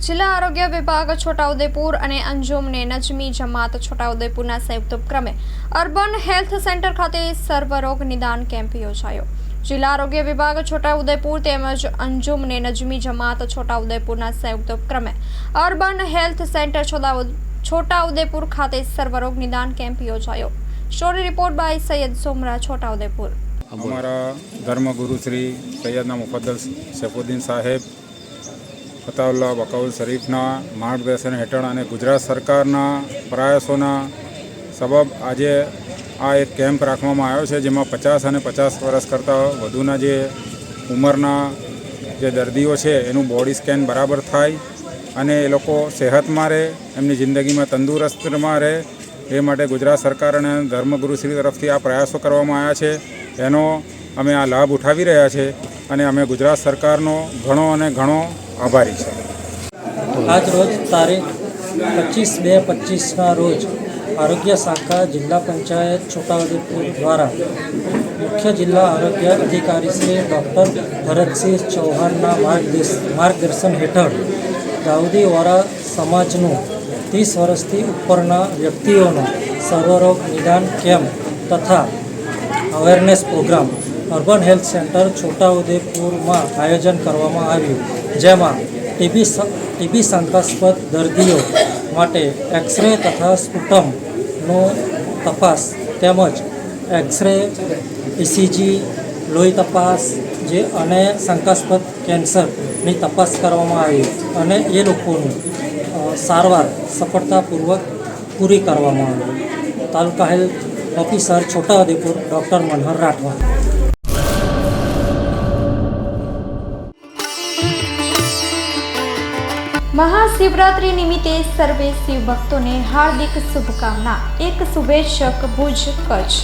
જિલ્લા આરોગ્ય વિભાગ છોટાઉદેપુર અને અંજુમને નજમી જમાત છોટાઉદેપુરના સંયુક્ત ઉપક્રમે અર્બન હેલ્થ સેન્ટર ખાતે સર્વરોગ નિદાન કેમ્પ યોજાયો. જિલ્લા આરોગ્ય વિભાગ છોટાઉદેપુર તેમજ અંજુમને નજમી જમાત છોટાઉદેપુરના સંયુક્ત ઉપક્રમે અર્બન હેલ્થ સેન્ટર છોટાઉ- છોટાઉદેપુર ખાતે સર્વરોગ નિદાન કેમ્પ યોજાયો. Story report by Sayed Somra, Chhotaudepur. અમારા ધર્મગુરુ શ્રી સૈયદના મુફદ્દલ સૈફુદ્દીન સાહેબ ફતાઉલ્લા બકાઉલ શરીફના માર્ગદર્શન હેઠળ અને ગુજરાત સરકારના પ્રયાસોના સબબ આજે આ એક કેમ્પ રાખવામાં આવ્યો છે, જેમાં પચાસ અને પચાસ વર્ષ કરતાં વધુના જે ઉંમરના જે દર્દીઓ છે, એનું બોડી સ્કેન બરાબર થાય અને એ લોકો સેહતમાં રહે, એમની જિંદગીમાં તંદુરસ્તમાં રહે, એ માટે ગુજરાત સરકાર અને ધર્મગુરુશ્રી તરફથી આ પ્રયાસો કરવામાં આવ્યા છે. એનો અમે આ લાભ ઉઠાવી રહ્યા છે અને અમે ગુજરાત સરકારનો ઘણો અને ઘણો આભારી છે. આજ રોજ તારીખ પચીસ બે પચીસના રોજ આરોગ્ય શાખા જિલ્લા પંચાયત છોટાઉદેપુર દ્વારા મુખ્ય જિલ્લા આરોગ્ય અધિકારી શ્રી ડૉક્ટર ભરતસિંહ ચૌહાણના માર્ગદર્શ, માર્ગદર્શન હેઠળ દાઉદી વોરા સમાજનું ત્રીસ વર્ષથી ઉપરના વ્યક્તિઓનો સર્વરોગ નિદાન કેમ્પ તથા awareness programme urban health centre છોટાઉદેપુરમાં આયોજન કરવામાં આવ્યું, જેમાં ટીબી ટીબી શંકાસ્પદ દર્દીઓ માટે એક્સરે તથા સ્પુટમનો તપાસ તેમજ એક્સરે ઇસીજી લોહી તપાસ જે અને શંકાસ્પદ કેન્સરની તપાસ કરવામાં આવી અને એ લોકોની સારવાર સફળતાપૂર્વક પૂરી કરવામાં આવી. Taluka health officer Chhotaudepur doctor Manhar Rathwa. Mahashivratri નિમિત્તે સર્વે શિવ ભક્તોને હાર્દિક શુભકામના. એક શુભેચ્છક ભુજ કચ્છ.